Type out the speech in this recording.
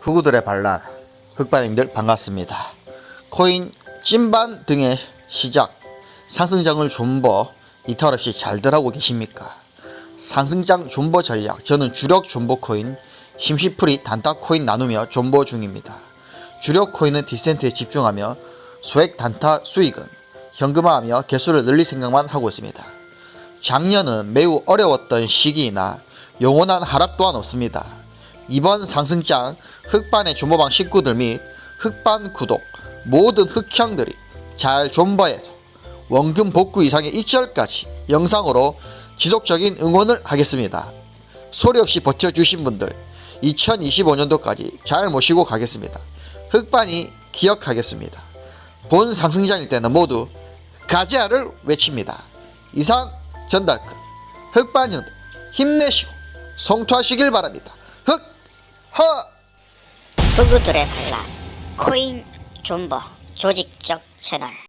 후구들의 반란 극반님들 반갑습니다. 코인 찐반 등의 시작 상승장을 존버 이탈 없이 잘들 하고 계십니까? 상승장 존버 전략 저는 주력 존버 코인 심시프리 단타 코인 나누며 존버 중입니다. 주력 코인은 디센트에 집중하며 소액 단타 수익은 현금화하며 개수를 늘릴 생각만 하고 있습니다. 작년은 매우 어려웠던 시기이나 영원한 하락 또한 없습니다. 이번 상승장 흑반의 존버방 식구들 및 흑반 구독 모든 흑형들이 잘 존버해서 원금 복구 이상의 익절까지 영상으로 지속적인 응원을 하겠습니다. 소리 없이 버텨주신 분들 2025년도까지 잘 모시고 가겠습니다. 흑반이 기억하겠습니다. 본 상승장일 때는 모두 가자를 외칩니다. 이상 전달끝 흑반형 힘내시고 성투하시길 바랍니다. 흑, 허! 후구들의 반란 코인 존버 조직적 채널